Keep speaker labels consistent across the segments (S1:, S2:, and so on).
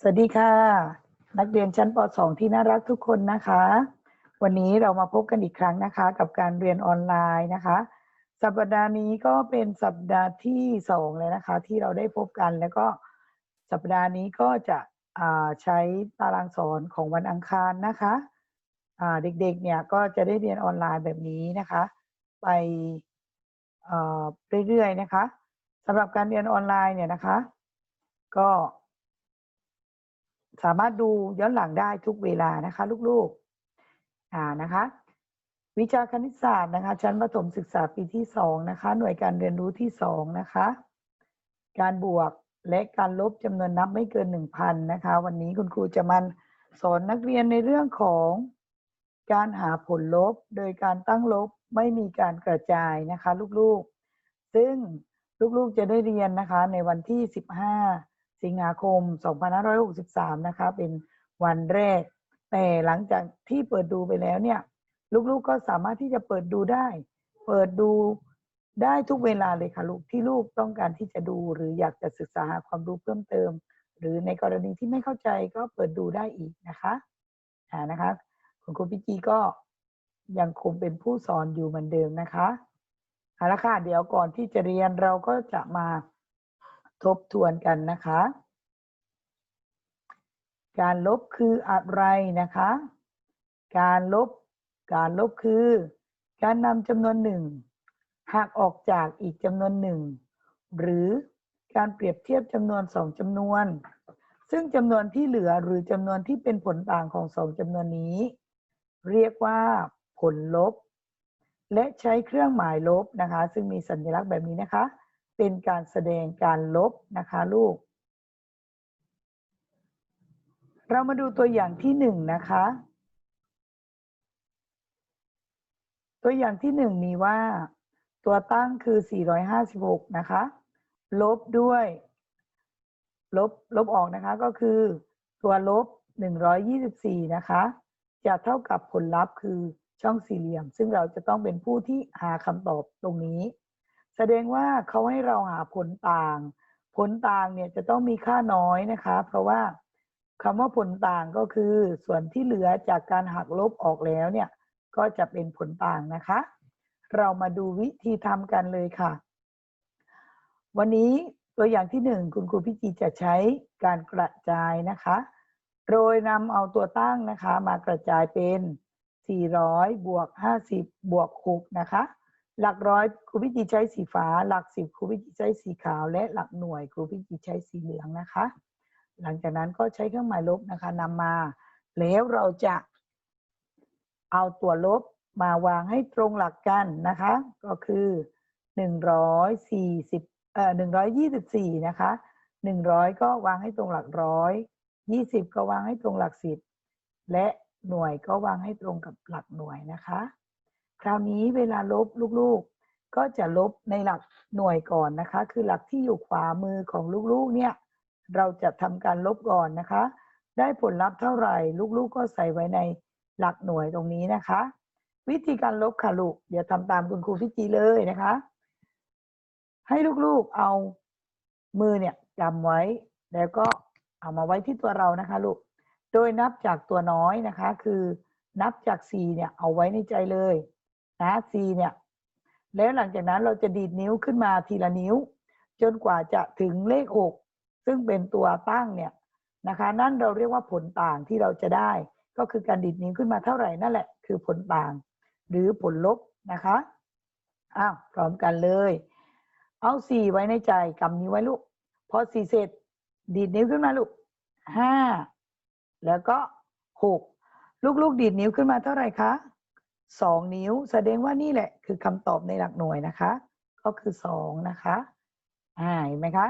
S1: สวัสดีค่ะ นักเรียนชั้นป .2 ที่น่ารักทุกคนนะคะ วันนี้เรามาพบกันอีกครั้งนะคะ กับการเรียนออนไลน์นะคะ สัปดาห์นี้ก็เป็นสัปดาห์ที่สองเลยนะคะ ที่เราได้พบกันแล้วก็สัปดาห์นี้ก็จะใช้ตารางสอนของวันอังคารนะคะเด็กๆเนี่ยก็จะได้เรียนออนไลน์แบบนี้นะคะ ไปเรื่อยๆนะคะสำหรับการเรียนออนไลน์เนี่ยนะคะ ก็ สามารถดูย้อนหลังได้ทุกเวลานะคะ ลูกๆอ่านะคะ วิชาคณิตศาสตร์นะคะ ชั้นประถมศึกษาปีที่สองนะคะ หน่วยการเรียนรู้ที่สองนะคะ การบวกและการลบจำนวนนับไม่เกินหนึ่งพันนะคะ วันนี้คุณครูจะมาสอนนักเรียนในเรื่องของการหาผลลบโดยการตั้งลบไม่มีการกระจายนะคะ ลูกๆ ซึ่งลูกๆจะได้เรียนนะคะในวันที่ 15 สิงหาคม 2563 นะคะ เป็นวันแรก แต่หลังจากที่เปิดดูไปแล้วเนี่ย ลูกๆก็สามารถที่จะเปิดดูได้ เปิดดูได้ทุกเวลาเลยค่ะลูกที่ลูกต้องการที่จะดูหรืออยากจะศึกษาหาความรู้เพิ่มเติม หรือในกรณีที่ไม่เข้าใจก็เปิดดูได้อีกนะคะอ่านะคะคุณครูพิจีก็ยังคงเป็นผู้สอนอยู่เหมือนเดิมนะคะเอาละค่ะเดี๋ยวก่อนที่จะเรียนเราก็จะมา ทบทวนกันนะคะ การลบคืออะไรนะคะ การลบ การลบคือ การนำจำนวนหนึ่งหักออกจากอีกจำนวนหนึ่งหรือการเปรียบเทียบจำนวนสองจำนวน ซึ่งจำนวนที่เหลือหรือจำนวนที่เป็นผลต่างของสองจำนวนนี้ เรียกว่าผลลบ และใช้เครื่องหมายลบนะคะ ซึ่งมีสัญลักษณ์แบบนี้นะคะ เป็นการแสดงการลบนะคะลูก เรามาดูตัวอย่างที่หนึ่งนะคะ ตัวอย่างที่หนึ่งมีว่า ตัวตั้งคือ 456 นะคะ ลบด้วย ลบลบออกนะคะก็คือ ตัวลบ 124 นะคะ จะเท่ากับผลลัพธ์คือช่องสี่เหลี่ยม ซึ่งเราจะต้องเป็นผู้ที่หาคำตอบตรงนี้ แสดงว่าเขาให้เราหาผลต่าง ผลต่างเนี่ยจะต้องมีค่าน้อยนะคะ เพราะว่าคำว่าผลต่างก็คือส่วนที่เหลือจากการหักลบออกแล้วเนี่ย ก็จะเป็นผลต่างนะคะ เรามาดูวิธีทำกันเลยค่ะ วันนี้ตัวอย่างที่หนึ่งคุณครูพี่จีจะใช้การกระจายนะคะ โดยนำเอาตัวตั้งนะคะ มากระจายเป็น 400 บวก 50 บวก 6 นะคะ หลักร้อยครูพี่จีใช้สีฟ้า หลักสิบครูพี่จีใช้สีขาว และหลักหน่วยครูพี่จีใช้สีเหลืองนะคะ หลังจากนั้นก็ใช้เครื่องหมายลบนะคะนำมา แล้วเราจะเอาตัวลบมาวางให้ตรงหลักกันนะคะ ก็คือ140เอ่อ124นะคะ100 ก็วางให้ตรงหลักร้อย20 ก็วางให้ตรงหลักสิบและหน่วยก็วางให้ตรงกับหลักหน่วยนะคะ คราวนี้เวลาลบลูกๆ ก็จะลบในหลักหน่วยก่อนนะคะ คือหลักที่อยู่ขวามือของลูกๆ เนี่ย เราจะทำการลบก่อนนะคะ ได้ผลลัพธ์เท่าไหร่ ลูกๆ ก็ใส่ไว้ในหลักหน่วยตรงนี้นะคะ วิธีการลบค่ะลูก เดี๋ยวทำตามคุณครูพี่จีเลยนะคะ ให้ลูกๆ เอามือเนี่ยจำไว้ แล้วก็เอามาไว้ที่ตัวเรานะคะลูก โดยนับจากตัวน้อยนะคะ คือนับจาก4เนี่ยเอาไว้ในใจเลย นะ4เนี่ย แล้วหลังจากนั้นเราจะดีดนิ้วขึ้นมาทีละนิ้ว จนกว่าจะถึงเลข6ซึ่งเป็นตัวตั้งเนี่ยนะคะ นั่นเราเรียกว่าผลต่างที่เราจะได้ ก็คือการดีดนิ้วขึ้นมาเท่าไหร่นั่นแหละ คือผลต่าง หรือผลลบนะคะอ้าวพร้อมกันเลย เอา4ไว้ในใจกำนิ้วไว้ลูก พอ4เสร็จ ดีดนิ้วขึ้นมาลูก5แล้วก็6ลูกๆ ดีดนิ้วขึ้นมาเท่าไหร่คะ 2 นิ้ว แสดงว่านี่แหละ คือคำตอบในหลักหน่วยนะคะ ก็คือ 2 นะคะอ่าเห็นไหมคะ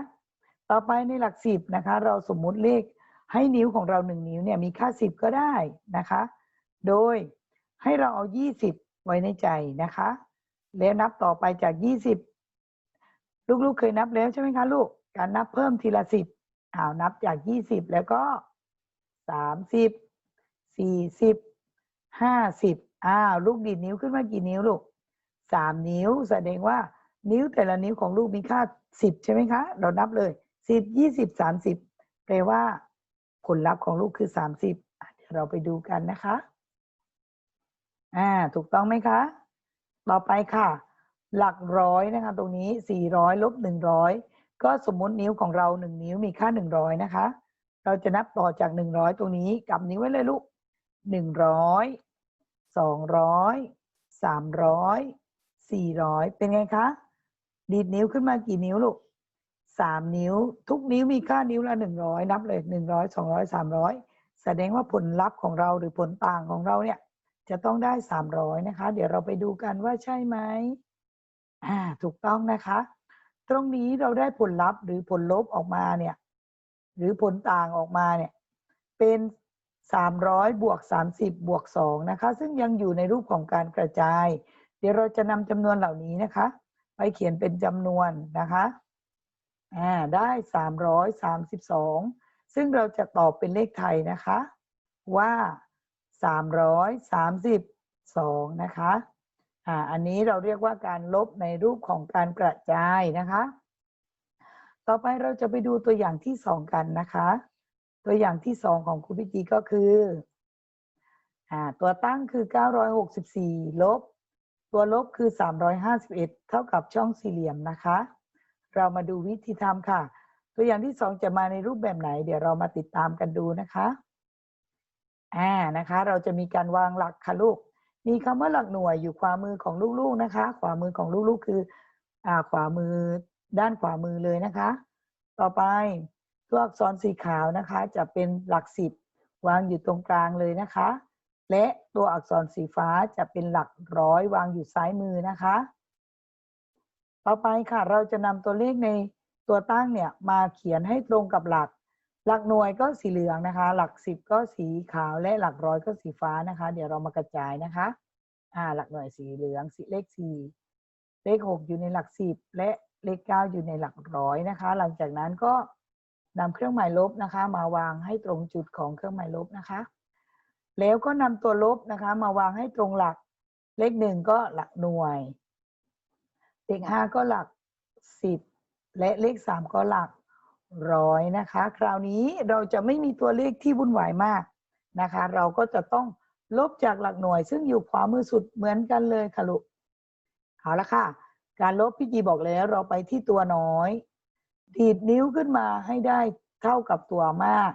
S1: ต่อไปในหลัก 10 นะคะ เราสมมุติเลขให้นิ้วของเรา 1 นิ้วเนี่ยมีค่า 10 ก็ได้นะคะ โดยให้เราเอา 20 ไว้ในใจนะคะ แล้วนับต่อไปจาก 20 ลูกๆเคยนับแล้วใช่ไหมคะลูก การนับเพิ่มทีละ 10อ้าวนับจาก 20 แล้วก็ 30 40 50 อ้าวลูกดีดนิ้วขึ้นมากี่นิ้วลูก3นิ้ว แสดงว่านิ้วแต่ละนิ้วของลูกมีค่า10ใช่ไหมคะ เรานับเลย10 20 30แปลว่า ผลลัพธ์ของลูกคือสามสิบเดี๋ยวเราไปดูกันนะคะ อ่า ถูกต้องไหมคะ ต่อไปค่ะ หลักร้อยนะคะ ตรงนี้สี่ร้อยลบหนึ่งร้อยก็สมมตินิ้วของเราหนึ่งนิ้วมีค่าหนึ่งร้อยนะคะ เราจะนับต่อจากหนึ่งร้อยตรงนี้กำนิ้วไว้เลยลูกหนึ่งร้อย สองร้อยสามร้อยสี่ร้อยเป็นไงคะ ดีดนิ้วขึ้นมากี่นิ้วลูกสามนิ้ว ทุกนิ้วมีค่านิ้วละหนึ่งร้อยนับเลยหนึ่งร้อยสองร้อยสามร้อยแสดงว่าผลลัพธ์ของเราหรือผลต่างของเราเนี่ยจะต้องได้สามร้อยนะคะ เดี๋ยวเราไปดูกันว่าใช่ไหมอ่าถูกต้องนะคะ ตรงนี้เราได้ผลลัพธ์หรือผลลบออกมาเนี่ย หรือผลต่างออกมาเนี่ย เป็น สามร้อยบวกสามสิบบวกสองนะคะ ซึ่งยังอยู่ในรูปของการกระจาย เดี๋ยวเราจะนำจำนวนเหล่านี้นะคะ ไปเขียนเป็นจำนวนนะคะอ่าได้สามร้อยสามสิบสองซึ่งเราจะตอบเป็นเลขไทยนะคะ ว่าสามร้อยสามสิบสองนะคะอ่าอันนี้เราเรียกว่าการลบในรูปของการกระจายนะคะ ต่อไปเราจะไปดูตัวอย่างที่สองกันนะคะ ตัวอย่างที่สองของครูพิจีก็คืออ่าตัวตั้งคือ 964 ลบ ตัวลบคือ 351 เท่ากับช่องสี่เหลี่ยมนะคะ เรามาดูวิธีทำค่ะ ตัวอย่างที่สองจะมาในรูปแบบไหน เดี๋ยวเรามาติดตามกันดูนะคะอ่านะคะ เราจะมีการวางหลักค่ะลูก มีคำว่าหลักหน่วยอยู่ขวามือของลูกๆนะคะ ขวามือของลูกๆคืออ่าขวามือด้านขวามือเลยนะคะ ต่อไป ตัวอักษรสีขาวนะคะ จะเป็นหลักสิบวางอยู่ตรงกลางเลยนะคะ และตัวอักษรสีฟ้าจะเป็นหลักร้อยวางอยู่ซ้ายมือนะคะ ต่อไปค่ะเราจะนำตัวเลขในตัวตั้งเนี่ยมาเขียนให้ตรงกับหลัก หลักหน่วยก็สีเหลืองนะคะ หลักสิบก็สีขาวและหลักร้อยก็สีฟ้านะคะ เดี๋ยวเรามากระจายนะคะอ่าหลักหน่วยสีเหลืองสีเลขสี่เลขหกอยู่ในหลักสิบและเลขเก้าอยู่ในหลักร้อยนะคะ หลังจากนั้นก็ นำเครื่องหมายลบนะคะ มาวางให้ตรงจุดของเครื่องหมายลบนะคะ แล้วก็นำตัวลบนะคะ มาวางให้ตรงหลัก เลขหนึ่งก็หลักหน่วย เลขห้าก็หลักสิบและเลขสามก็หลักร้อยนะคะ คราวนี้เราจะไม่มีตัวเลขที่วุ่นวายมากนะคะ เราก็จะต้องลบจากหลักหน่วย ซึ่งอยู่ขวามือสุดเหมือนกันเลยค่ะลูกเอาละค่ะ การลบพี่จีบอกแล้วเราไปที่ตัวน้อย ดีดนิ้วขึ้นมาให้ได้เท่ากับตัวมาก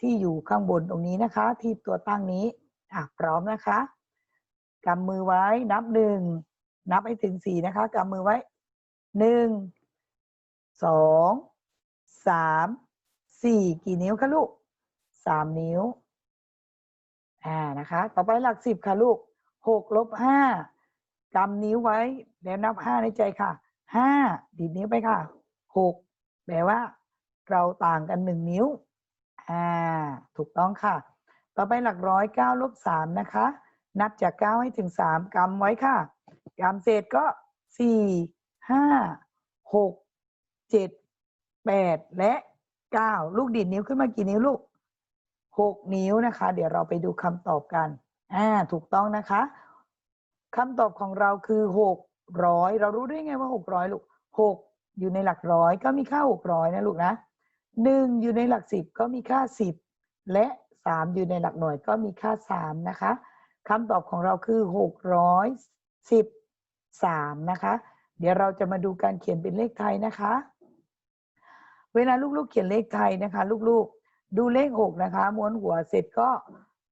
S1: ที่อยู่ข้างบนตรงนี้นะคะ ที่ตัวตั้งนี้อะพร้อมนะคะกำมือไว้นับหนึ่งนับให้ถึงสี่นะคะกำมือไว้หนึ่งสองสามสี่กี่นิ้วคะลูกสามนิ้วอ่านะคะ ต่อไปหลักสิบค่ะลูกหกลบห้ากำนิ้วไว้แล้วนับห้าในใจค่ะห้าดีดนิ้วไปค่ะหก แปลว่า เราต่างกันหนึ่งนิ้ว อ่า ถูกต้องค่ะ ต่อไปหลักร้อยเก้าลบสามนะคะ นับจากเก้าให้ถึงสามกำไว้ค่ะกำเศษก็สี่ห้าหกเจ็ดแปดและเก้าลูกดีดนิ้วขึ้นมากี่นิ้วลูกหกนิ้วนะคะ เดี๋ยวเราไปดูคำตอบกัน อ่า ถูกต้องนะคะคำตอบของเราคือหกร้อยเรารู้ได้ไงว่าหกร้อยลูกหก อยู่ในหลักร้อยก็มีค่าหกร้อยนะลูกนะหนึ่งอยู่ในหลักสิบก็มีค่าสิบและสามอยู่ในหลักหน่วยก็มีค่าสามนะคะคำตอบของเราคือหกร้อยสิบสามนะคะ เดี๋ยวเราจะมาดูการเขียนเป็นเลขไทยนะคะ เวลาลูกๆเขียนเลขไทยนะคะ ลูกๆ ดูเลขหกนะคะ ม้วนหัวเสร็จก็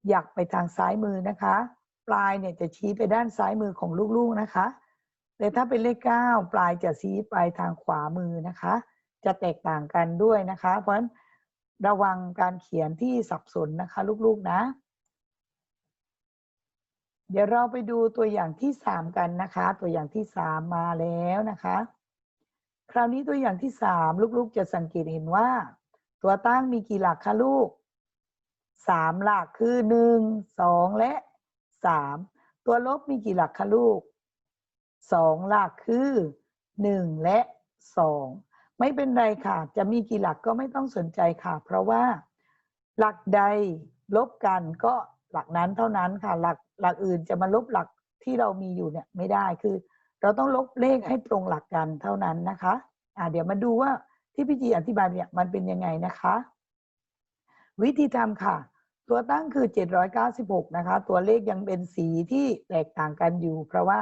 S1: อยากไปทางซ้ายมือนะคะ ปลายเนี่ยจะชี้ไปด้านซ้ายมือของลูกๆนะคะ แต่ถ้าเป็นเลขเก้าปลายจะชี้ไปทางขวามือนะคะ จะแตกต่างกันด้วยนะคะ เพราะฉะนั้นระวังการเขียนที่สับสนนะคะ ลูกๆนะ เดี๋ยวเราไปดูตัวอย่างที่สามกันนะคะ ตัวอย่างที่สามมาแล้วนะคะ คราวนี้ตัวอย่างที่สามลูกๆ จะสังเกตเห็นว่า ตัวตั้งมีกี่หลักคะลูกสามหลักคือหนึ่งสองและสามตัวลบมีกี่หลักคะลูก สองหลักคือหนึ่งและสองไม่เป็นไรค่ะ จะมีกี่หลักก็ไม่ต้องสนใจค่ะ เพราะว่าหลักใดลบกันก็หลักนั้นเท่านั้นค่ะ หลักหลักอื่นจะมาลบหลักที่เรามีอยู่เนี่ยไม่ได้คือ เราต้องลบเลขให้ตรงหลักกันเท่านั้นนะคะอ่าเดี๋ยวมาดูว่าที่พี่จีอธิบายเนี่ยมันเป็นยังไงนะคะ วิธีทำค่ะ ตัวตั้งคือ 796 นะคะ ตัวเลขยังเป็นสีที่แตกต่างกันอยู่ เพราะว่า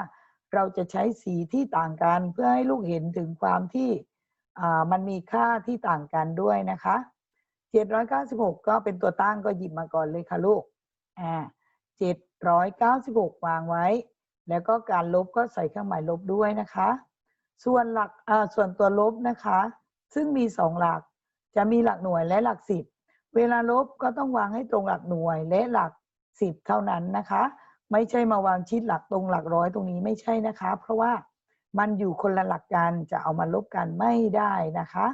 S1: เราจะใช้สีที่ต่างกันเพื่อให้ลูกเห็นถึงความที่มันมีค่าที่ต่างกันด้วยนะคะ796 ก็เป็นตัวตั้งก็หยิบมาก่อนเลยค่ะลูกอ่า796 วางไว้ แล้วก็การลบก็ใส่เครื่องหมายลบด้วยนะคะ ส่วนหลักอ่าส่วนตัวลบนะคะ ซึ่งมีสองหลัก จะมีหลักหน่วยและหลักสิบเวลาลบก็ต้องวางให้ตรงหลักหน่วยและหลักสิบเท่านั้นนะคะ ไม่ใช่มาวางชิดหลักตรงหลักร้อยตรงนี้ไม่ใช่นะคะ เพราะว่ามันอยู่คนละหลักกันจะเอามาลบกันไม่ได้นะคะ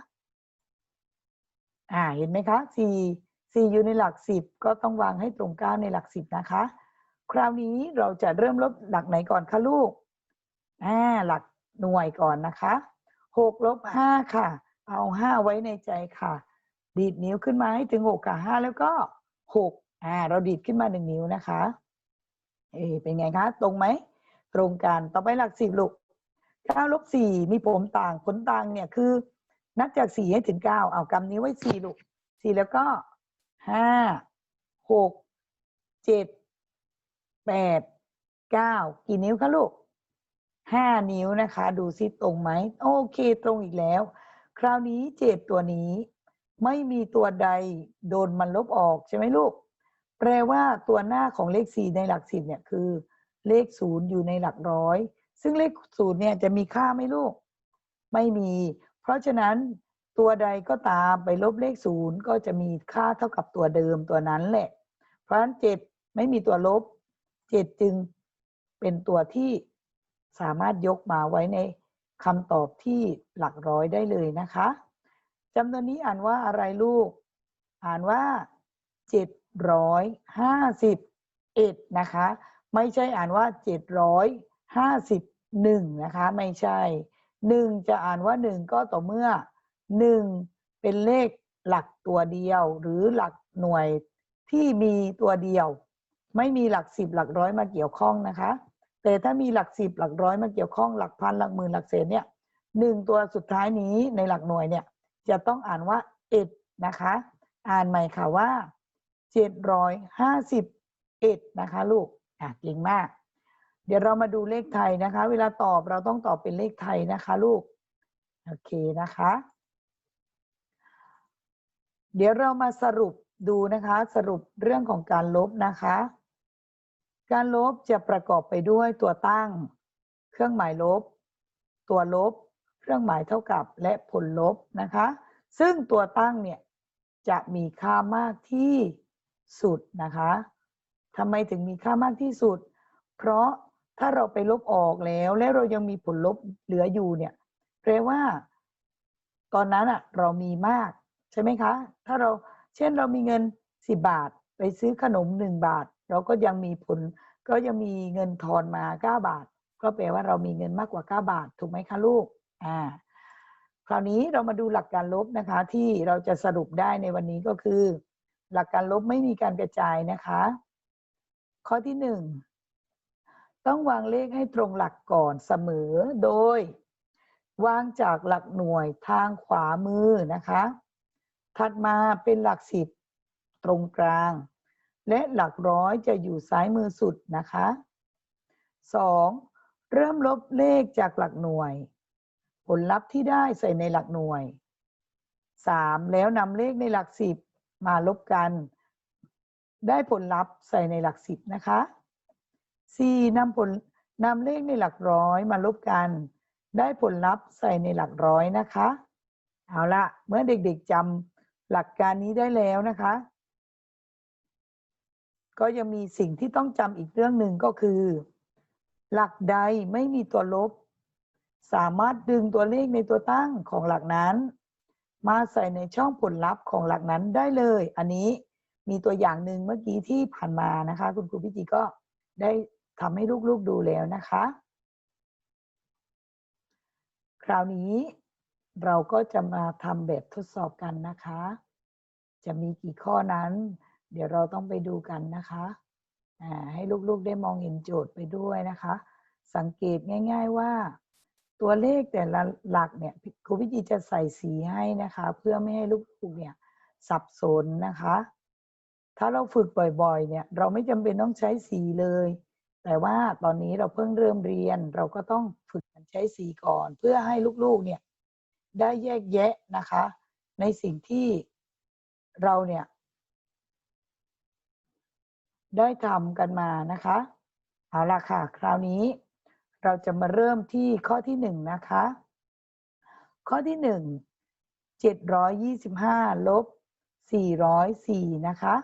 S1: อ่าเห็นไหมคะสี่สี่อยู่ในหลักสิบก็ต้องวางให้ตรงเก้าในหลักสิบนะคะ คราวนี้เราจะเริ่มลบหลักไหนก่อนคะลูกอ่าหลักหน่วยก่อนนะคะหกลบห้าค่ะ เอาห้าไว้ในใจค่ะ ดีดนิ้วขึ้นมาให้ถึงหกกับห้าแล้วก็หกอ่าเราดีดขึ้นมาหนึ่งนิ้วนะคะ เอเป็นไงคะตรงไหมตรงกันต่อไปหลักสิบลูกเก้าลบสี่มีผมต่างผลต่างเนี่ยคือ นับจากสี่ให้ถึงเก้าเอากำนิ้ไว้สี่ลูกสี่แล้วก็ห้าหกเจ็ดแปดเก้ากี่นิ้วคะลูกห้านิ้วนะคะ ดูซิตรงไหมโอเคตรงอีกแล้ว คราวนี้เจ็ดตัวนี้ ไม่มีตัวใดโดนมันลบออกใช่ไหมลูก แปลว่าตัวหน้าของเลขสี่ในหลักสิบเนี่ยคือเลขศูนย์อยู่ในหลักร้อย ซึ่งเลขศูนย์เนี่ยจะมีค่าไหมลูก ไม่มี เพราะฉะนั้นตัวใดก็ตามไปลบเลขศูนย์ก็จะมีค่าเท่ากับตัวเดิมตัวนั้นแหละ เพราะฉะนั้นเจ็ดไม่มีตัวลบเจ็ดจึงเป็นตัวที่สามารถยกมาไว้ในคำตอบที่หลักร้อยได้เลยนะคะจำนวนนี้อ่านว่าอะไรลูก อ่านว่าเจ็ด ร้อยห้าสิบเอ็ดนะคะ ไม่ใช่อ่านว่าเจ็ดร้อยห้าสิบหนึ่งนะคะ ไม่ใช่หนึ่งจะอ่านว่าหนึ่งก็ต่อเมื่อหนึ่งเป็นเลขหลักตัวเดียว หรือหลักหน่วยที่มีตัวเดียว ไม่มีหลักสิบหลักร้อยมาเกี่ยวข้องนะคะ แต่ถ้ามีหลักสิบหลักร้อยมาเกี่ยวข้องหลักพันหลักหมื่นหลักแสนเนี่ยหนึ่งตัวสุดท้ายนี้ในหลักหน่วยเนี่ยจะต้องอ่านว่าเอ็ดนะคะ อ่านใหม่ค่ะว่า เจ็ดร้อยห้าสิบเอ็ดนะคะลูกอะเก่งมาก เดี๋ยวเรามาดูเลขไทยนะคะ เวลาตอบเราต้องตอบเป็นเลขไทยนะคะลูก โอเคนะคะ เดี๋ยวเรามาสรุปดูนะคะ สรุปเรื่องของการลบนะคะ การลบจะประกอบไปด้วยตัวตั้ง เครื่องหมายลบ ตัวลบ เครื่องหมายเท่ากับและผลลบนะคะ ซึ่งตัวตั้งเนี่ยจะมีค่ามากที่ สุดนะคะทำไมถึงมีค่ามากที่สุด เพราะถ้าเราไปลบออกแล้ว และเรายังมีผลลบเหลืออยู่เนี่ยแปลว่า ตอนนั้นอะเรามีมาก ใช่ไหมคะ ถ้าเราเช่นเรามีเงิน10บาท ไปซื้อขนม1บาท เราก็ยังมีผล ก็ยังมีเงินทอนมา9บาท ก็แปลว่าเรามีเงินมากกว่า9บาท ถูกไหมคะลูกอ่าคราวนี้เรามาดูหลักการลบนะคะ ที่เราจะสรุปได้ในวันนี้ก็คือ หลักการลบไม่มีการกระจายนะคะ ข้อที่หนึ่งต้องวางเลขให้ตรงหลักก่อนเสมอโดย วางจากหลักหน่วยทางขวามือนะคะ ถัดมาเป็นหลักสิบตรงกลาง และหลักร้อยจะอยู่ซ้ายมือสุดนะคะ 2. เริ่มลบเลขจากหลักหน่วย ผลลัพธ์ที่ได้ใส่ในหลักหน่วย 3. แล้วนำเลขในหลักสิบ มาลบกัน ได้ผลลัพธ์ใส่ในหลักสิบนะคะ 4. นำผลนำเลขในหลักร้อยมาลบกัน ได้ผลลัพธ์ใส่ในหลักร้อยนะคะ เอาละเมื่อเด็กๆจำหลักการนี้ได้แล้วนะคะ ก็ยังมีสิ่งที่ต้องจำอีกเรื่องหนึ่งก็คือ หลักใดไม่มีตัวลบ สามารถดึงตัวเลขในตัวตั้งของหลักนั้น มาใส่ในช่องผลลัพธ์ของหลักนั้นได้เลย อันนี้มีตัวอย่างหนึ่งเมื่อกี้ที่ผ่านมานะคะ คุณครูพิจิก็ได้ทำให้ลูกๆดูแล้วนะคะ คราวนี้เราก็จะมาทำแบบทดสอบกันนะคะ จะมีกี่ข้อนั้น เดี๋ยวเราต้องไปดูกันนะคะให้ลูกๆได้มองเห็นโจทย์ไปด้วยนะคะ สังเกตง่าย ๆว่า ตัวเลขแต่ละหลักเนี่ยครูพิจิจะใส่สีให้นะคะ เพื่อไม่ให้ลูกๆเนี่ยสับสนนะคะ ถ้าเราฝึกบ่อยๆ เนี่ย เราไม่จำเป็นต้องใช้สีเลย แต่ว่าตอนนี้เราเพิ่งเริ่มเรียน เราก็ต้องฝึกการใช้สีก่อน เพื่อให้ลูกๆ เนี่ยได้แยกแยะนะคะ ในสิ่งที่เราเนี่ยได้ทำกันมานะคะ เอาละค่ะ คราวนี้ เราจะมาเริ่มที่ข้อที่หนึ่งนะคะ ข้อที่หนึ่งเจ็ดร้อยยี่สิบห้าลบสี่ร้อยสี่นะคะ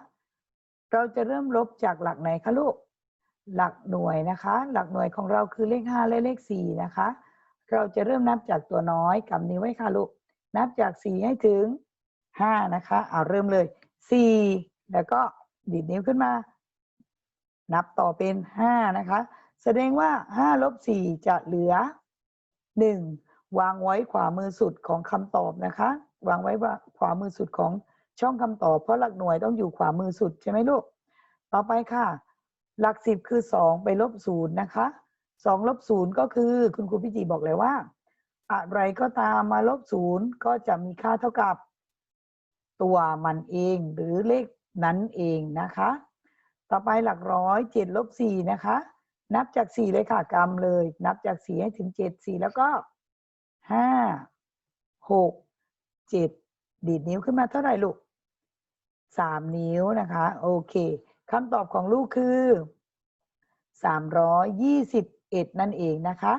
S1: เราจะเริ่มลบจากหลักไหนคะลูก หลักหน่วยนะคะ หลักหน่วยของเราคือเลขห้าและเลขสี่นะคะ เราจะเริ่มนับจากตัวน้อยกำนิ้วไว้ค่ะลูก นับจากสี่ให้ถึงห้านะคะ เอาเริ่มเลยสี่แล้วก็ดีดนิ้วขึ้นมา นับต่อเป็นห้านะคะ แสดงว่าห้าลบสี่จะเหลือหนึ่งวางไว้ขวามือสุดของคำตอบนะคะ วางไว้ว่าขวามือสุดของช่องคำตอบ เพราะหลักหน่วยต้องอยู่ขวามือสุดใช่ไหมลูก ต่อไปค่ะ หลักสิบคือสองไปลบศูนย์นะคะสองลบศูนย์ก็คือคุณครูพี่จีบอกเลยว่า อะไรก็ตามมาลบศูนย์ก็จะมีค่าเท่ากับ ตัวมันเองหรือเลขนั้นเองนะคะ ต่อไปหลักร้อยเจ็ดลบสี่นะคะ นับจากสี่เลยค่ะกรรมเลย นับจากสี่ให้ถึงเจ็ดสี่แล้วก็ห้าหกเจ็ดดีดนิ้วขึ้นมาเท่าไหร่ลูกสามนิ้วนะคะ โอเคคำตอบของลูกคือสามร้อยยี่สิบเอ็ดนั่นเองนะคะ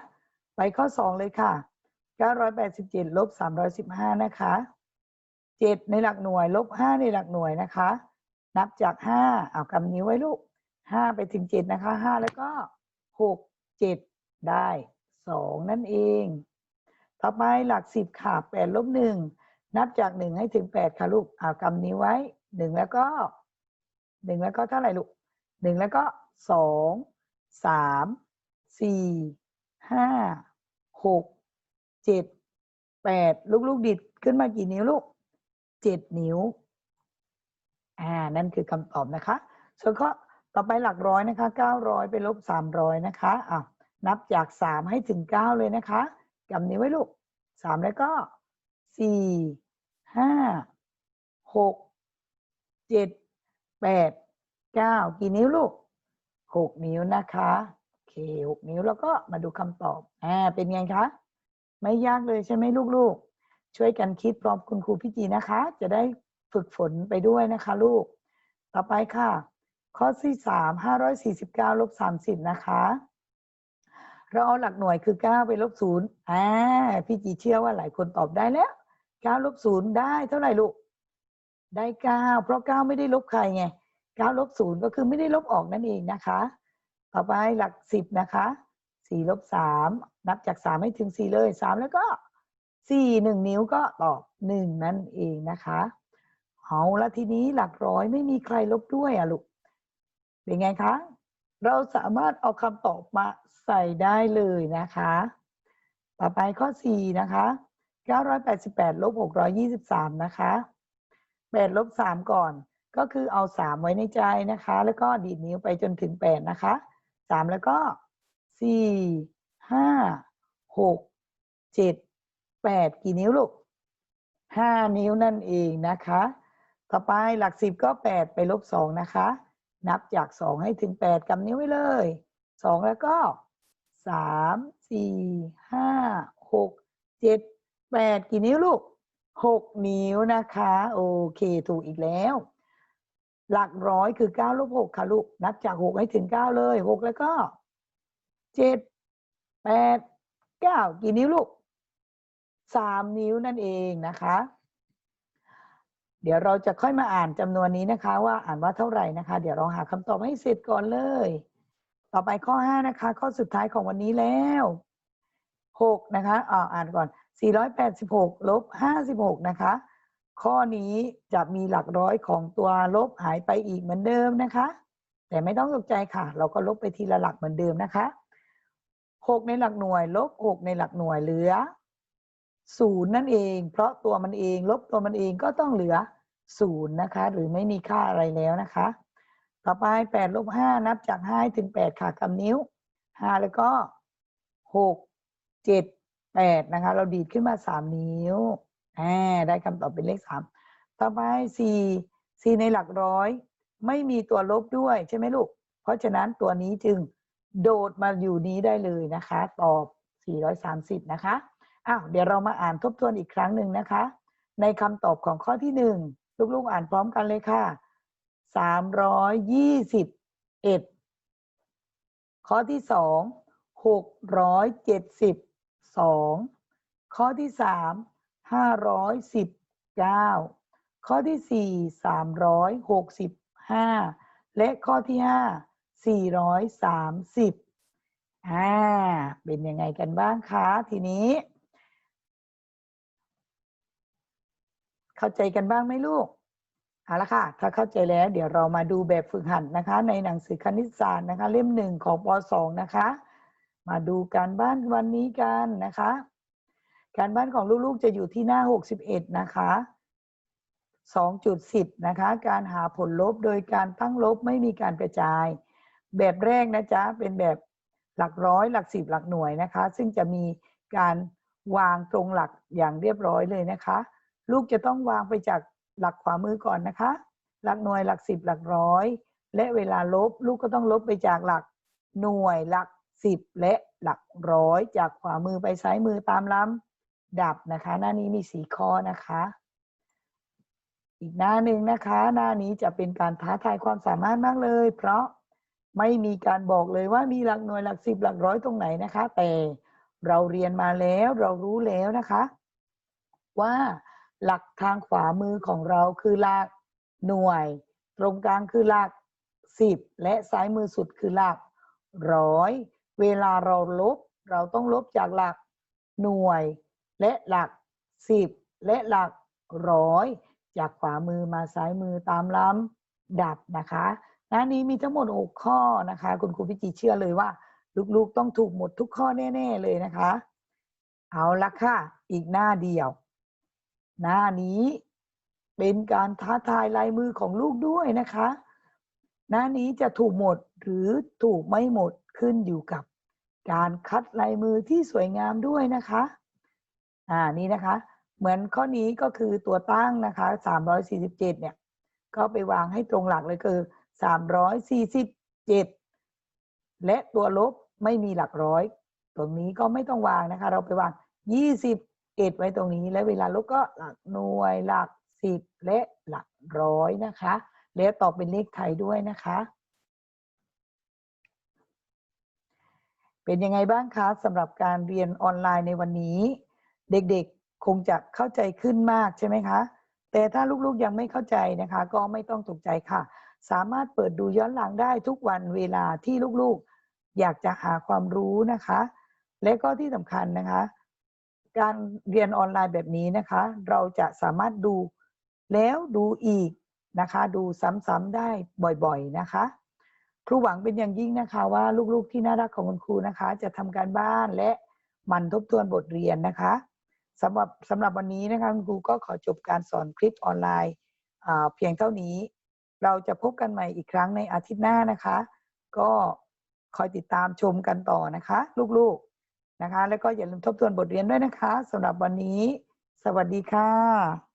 S1: ไปข้อสองเลยค่ะเก้าร้อยแปดสิบเจ็ดลบสามร้อยสิบห้านะคะเจ็ดในหลักหน่วยลบห้าในหลักหน่วยนะคะ นับจากห้าเอากำนิ้วไว้ลูกห้าไปถึงเจ็ดนะคะห้าแล้วก็ หกเจ็ดได้สองนั่นเอง ต่อไปหลักสิบค่ะแปดลบหนึ่งนับจากหนึ่งให้ถึงแปดค่ะลูกเอากำนิ้ไว้หนึ่งแล้วก็หนึ่งแล้วก็เท่าไหร่ลูกหนึ่งแล้วก็สองสามสี่ห้าหกเจ็ดแปดลูกๆดิดขึ้นมากี่นิ้วลูกเจ็ดนิ้ว อ่า นั่นคือคำตอบนะคะ ส่วนข้อ ต่อไปหลักร้อยนะคะเก้าร้อยไปลบสามร้อยนะคะอะนับจากสามให้ถึงเก้าเลยนะคะกำนิ้วไว้ลูกสามแล้วก็สี่ห้าหกเจ็ดแปดเก้ากี่นิ้วลูกหกนิ้วนะคะโอเคหกนิ้วแล้วก็มาดูคำตอบอ่าเป็นไงคะ ไม่ยากเลยใช่ไหมลูกๆ ช่วยกันคิดพร้อมคุณครูพี่จีนะคะ จะได้ฝึกฝนไปด้วยนะคะลูก ต่อไปค่ะ ข้อที่สามห้าร้อยสี่สิบเก้าลบสามสิบนะคะ เราเอาหลักหน่วยคือเก้าไปลบศูนย์อ่าพี่จีเชื่อว่าหลายคนตอบได้แล้วเก้าลบศูนย์ได้เท่าไหร่ลูก ได้เก้าเพราะเก้าไม่ได้ลบใครไงเก้าลบศูนย์ก็คือไม่ได้ลบออกนั่นเองนะคะ ต่อไปหลักสิบนะคะสี่ลบสามนับจากสามให้ถึงสี่เลยสามแล้วก็สี่หนึ่งนิ้วก็ตอบหนึ่งนั่นเองนะคะ เอาละทีนี้หลักร้อยไม่มีใครลบด้วยอะลูก เป็นไงคะ เราสามารถเอาคำตอบมาใส่ได้เลยนะคะ ต่อไปข้อ 4 นะคะ 988ลบ623 นะคะ8ลบ3ก่อน ก็คือเอา 3 ไว้ในใจนะคะ แล้วก็ดีดนิ้วไปจนถึง 8 นะคะ 3 แล้วก็ 4 5 6 7 8 กี่นิ้วลูก 5 นิ้วนั่นเองนะคะ ต่อไปหลัก 10 ก็ 8 ไปลบ 2 นะคะ นับจาก2ให้ถึง8กำนิ้วไว้เลย2แล้วก็3 4 5 6 7 8กี่นิ้วลูก6นิ้วนะคะ โอเคถูกอีกแล้ว หลักร้อยคือ9ลบ6ค่ะลูก นับจาก6ให้ถึง9เลย6แล้วก็7 8 9กี่นิ้วลูก3นิ้วนั่นเองนะคะ เดี๋ยวเราจะค่อยมาอ่านจำนวนนี้นะคะ ว่าอ่านว่าเท่าไหร่นะคะ เดี๋ยวเราหาคำตอบให้เสร็จก่อนเลย ต่อไปข้อ 5 นะคะ ข้อสุดท้ายของวันนี้แล้ว 6 นะคะอ่าอ่านก่อน 486 ลบ 56 นะคะ ข้อนี้จะมีหลักร้อยของตัวลบหายไปอีกเหมือนเดิมนะคะ แต่ไม่ต้องตกใจค่ะ เราก็ลบไปทีละหลักเหมือนเดิมนะคะ 6 ในหลักหน่วย ลบ 6 ในหลักหน่วยเหลือ 0นั่นเอง เพราะตัวมันเองลบตัวมันเองก็ต้องเหลือ0นย์นะคะ หรือไม่มีค่าอะไรแล้วนะคะ ต่อไป8ลบ5นับจาก5ถึง8ค่ะกำนิ้ว5แล้วก็6 7 8นะคะ เราดีดขึ้นมา3นิ้วอ่าได้คำตอบเป็นเลข3ต่อไป4 4ในหลักร้อย ไม่มีตัวลบด้วยใช่ไหมลูก เพราะฉะนั้นตัวนี้จึงโดดมาอยู่นี้ได้เลยนะคะ ตอบ 430 นะคะ อ้าวเดี๋ยวเรามาอ่านทบทวนอีกครั้งหนึ่งนะคะ ในคำตอบของข้อที่หนึ่งลูกๆอ่านพร้อมกันเลยค่ะ321ข้อที่สอง672ข้อที่สาม519ข้อที่สี่365และข้อที่ห้า430อ่าเป็นยังไงกันบ้างคะทีนี้ เข้าใจกันบ้างไหมลูกเอาละค่ะ ถ้าเข้าใจแล้ว เดี๋ยวเรามาดูแบบฝึกหัดนะคะ ในหนังสือคณิตศาสตร์นะคะ เล่มหนึ่งของป .2 นะคะ มาดูการบ้านวันนี้กันนะคะ การบ้านของลูกๆจะอยู่ที่หน้า 61 นะคะ 2.10 นะคะ การหาผลลบโดยการตั้งลบไม่มีการกระจาย แบบแรกนะจ๊ะ เป็นแบบหลักร้อยหลักสิบหลักหน่วยนะคะ ซึ่งจะมีการวางตรงหลักอย่างเรียบร้อยเลยนะคะ ลูกจะต้องวางไปจากหลักขวามือก่อนนะคะ หลักหน่วยหลักสิบหลักร้อย และเวลาลบลูกก็ต้องลบไปจากหลักหน่วยหลักสิบและหลักร้อย จากขวามือไปซ้ายมือตามลำดับนะคะ หน้านี้มีสีข้อนะคะ อีกหน้าหนึ่งนะคะ หน้านี้จะเป็นการท้าทายความสามารถมากเลย เพราะไม่มีการบอกเลยว่ามีหลักหน่วยหลักสิบหลักร้อยตรงไหนนะคะ แต่เราเรียนมาแล้วเรารู้แล้วนะคะ ว่า หลักทางขวามือของเราคือหลักหน่วย ตรงกลางคือหลักสิบและซ้ายมือสุดคือหลักร้อย เวลาเราลบ เราต้องลบจากหลักหน่วย และหลักสิบและหลักร้อยจากขวามือมาซ้ายมือตามลำดับนะคะหน้านี้มีทั้งหมด 6 ข้อนะคะ คุณครูพิจิตรเชื่อเลยว่า ลูกๆต้องถูกหมดทุกข้อแน่ ๆ เลยนะคะ เอาละค่ะ อีกหน้าเดียว หน้านี้เป็นการท้าทายลายมือของลูกด้วยนะคะ หน้านี้จะถูกหมดหรือถูกไม่หมดขึ้นอยู่กับ การคัดลายมือที่สวยงามด้วยนะคะ อ่านี่นะคะ เหมือนข้อนี้ก็คือตัวตั้งนะคะ 347 เนี่ย ก็ไปวางให้ตรงหลักเลยคือ 347 และตัวลบไม่มีหลักร้อย ตรงนี้ก็ไม่ต้องวางนะคะ เราไปวาง 21ไว้ตรงนี้และเวลาลบก็หลักหน่วยหลักสิบและหลักร้อยนะคะ แล้วต่อเป็นเลขไทยด้วยนะคะ เป็นยังไงบ้างคะสำหรับการเรียนออนไลน์ในวันนี้ เด็กๆคงจะเข้าใจขึ้นมากใช่ไหมคะแต่ถ้าลูกๆยังไม่เข้าใจนะคะ ก็ไม่ต้องตกใจค่ะ สามารถเปิดดูย้อนหลังได้ทุกวันเวลาที่ลูกๆ อยากจะหาความรู้นะคะ และก็ที่สำคัญนะคะ การเรียนออนไลน์แบบนี้นะคะ เราจะสามารถดูแล้วดูอีกนะคะ ดูซ้ำๆได้บ่อยๆนะคะครูหวังเป็นอย่างยิ่งนะคะว่าลูกๆที่น่ารักของคุณครูนะคะ จะทำการบ้านและหมันทบทวนบทเรียนนะคะสำหรับสำหรับวันนี้นะคะคุณครูก็ขอจบการสอนคลิปออนไลน์เพียงเท่านี้ เราจะพบกันใหม่อีกครั้งในอาทิตย์หน้านะคะ ก็คอยติดตามชมกันต่อนะคะ ลูกๆ นะคะ แล้วก็อย่าลืมทบทวนบทเรียนด้วยนะคะสำหรับวันนี้ สวัสดีค่ะ